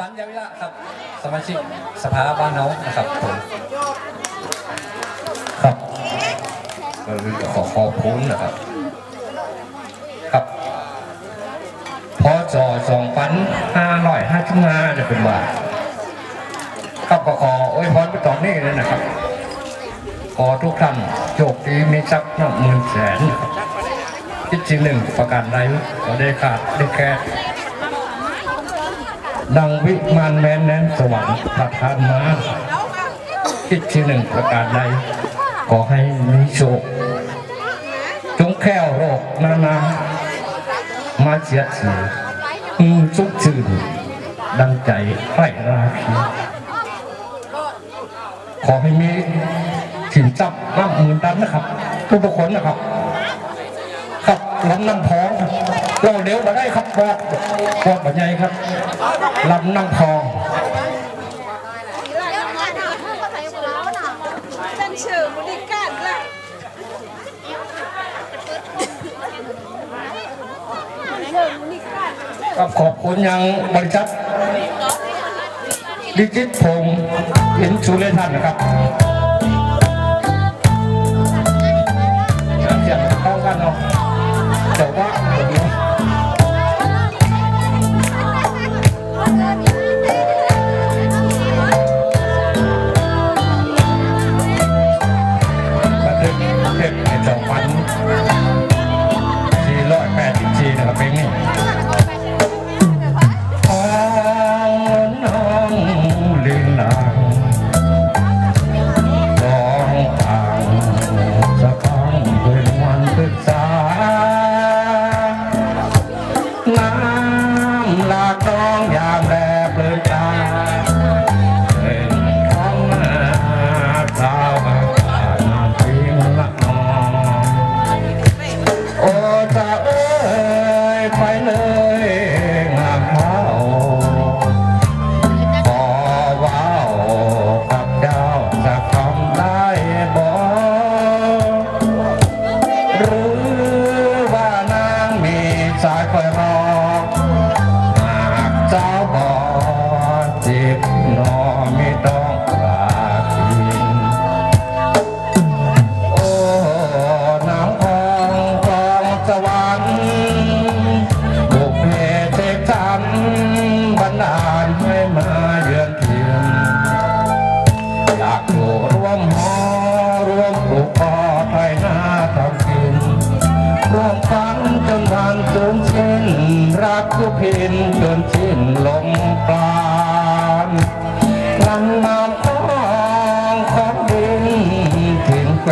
บันยาวิระครับ สมาชิกสภาบ้านน้องนะครับผมครับก็คือขอขอบคุณนะครับ ครับพอจอสองพันห้าร้อยห้าสิบห้าจะเป็นบาทครับก็ขอโอ้ยพรไปตอนนี้เลยนะครับ ขอทุกท่านโชคดีมีทรัพย์นับหมื่นแสนนะครับคิดสิ่งหนึ่งประการใดก็ได้ขาดได้แค่ ดังวิมานแมนแนนสวรรค์ประทานมาคิดสิ่หนึ่งประการใดขอให้มีโชคจงแค้วโรคนานา มาเสียสีอืมสุขชื่นดังใจไร่ราคีขอให้มีสินทรัพย์ร่ำมื่นตันนะครับ ทุกคนนะครับ ครับลำน้ำพองเราเดี๋ยวมาได้ครับบอกบอกปัญญครับลำน้ำพอง Tên trưởng muốn đi cản lại ก็ขอบคุณยังบริษัทดิจิตพงศ์อินชูเลทันนะครับ 走吧。 สายคอยรอหากเจ้าบ่จิบหนอไม่ต้องกราบกินโอ้น้ำพองกองสวรรค์บุกเพเทกสรรบันดาลให้มา พินจนสิ้นลมปราณลันน้ำพองของดินทิ้งแฟ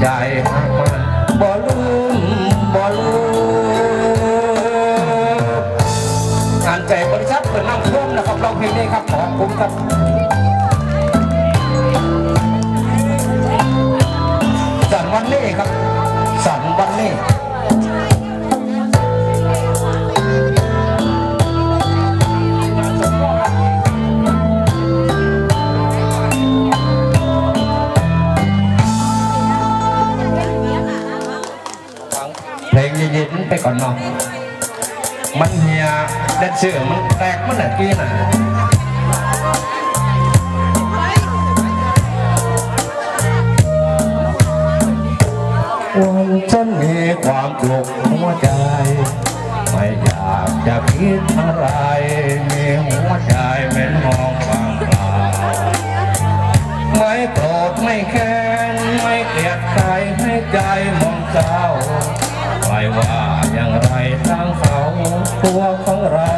ใจหามันบ่ลืมบ่ลืมงานใจบริษัทเปิดน้ำท่วมนะครับร้เพลงนี้ครับขอบคุณครับ เสือมันแตกมันน่ะกี้น่ะวันฉันมีความสุขหัวใจ ไม่อยากจะคิดอะไร มีหัวใจเป็นมองว่างเปล่าไม่โกรธไม่แค้นไม่เกลียดใครให้ใจมองเศร้าไม่ว่าอย่างไรทั้งเขาตัวของเรา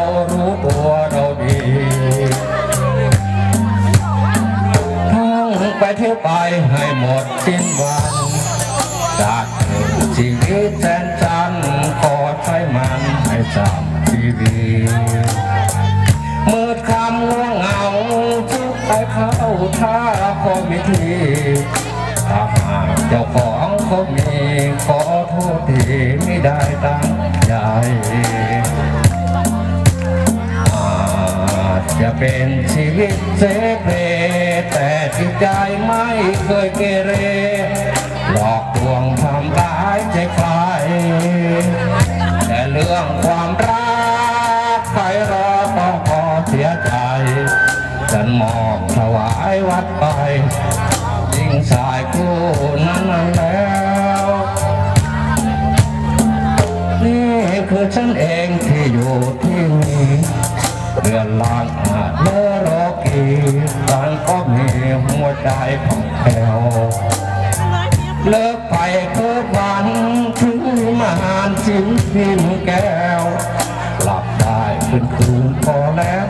ไปให้หมดสิ้นวันจากชีวิตแสนจันขอใช้มันให้จำชีวิตมืดคำง่วงเหงาทุกไปเข้าท่าคอมิทีถ้าหากเจ้าของเขามีขอโทษทีไม่ได้ตั้งใจอาจจะเป็นชีวิตเสเพ เคยเกเรหลอกลวงทำร้ายใจใครแต่เรื่องความรักใครรอต้องพอเสียใจฉันมอบถวายวัดไปยิ่งสายคู่นั้นแล้วนี่คือฉันเองที่อยู่ที่นี่เรือนลาง บางก็มีหัวใจของแถวเลิกไปเกิดวันถึงมหานชิ้นพิมแก้ว หลับได้คืนคืนพอแล้ว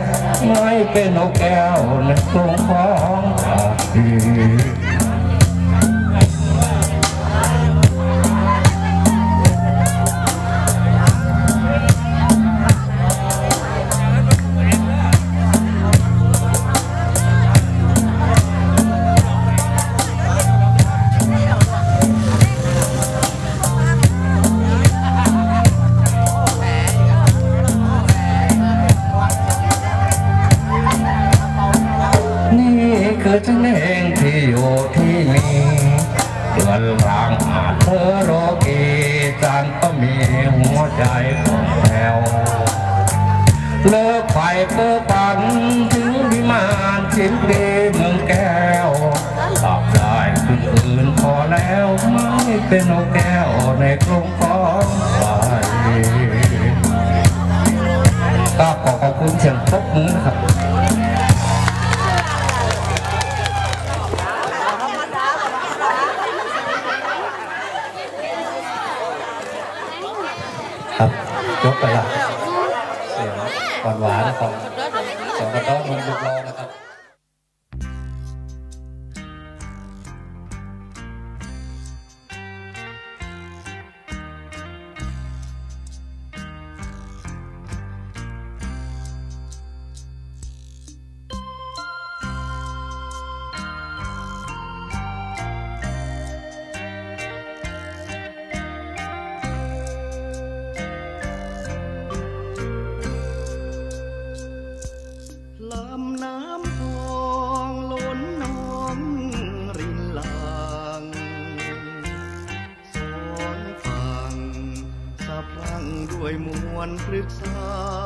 ไม่เป็นนกแก้วในตรงของอาที คือฉันเองที่อยู่ที่นี่เดือนรางอาจเธอโรกีจานก็มีหัวใจของแถวเลิกไปเพื่อฝันถึงวิมานชิมรีเมืองแก้วหลับได้คืนคืนพอแล้วไม่เป็นนกแก้วในกรงของไฟก็ขอขอบคุณเสียงปรบมือนะครับ ครับยกไปละเสียงหวานหวานๆของสองกระต้อนนมบุกรอนะครับ วยมวลพฤกษา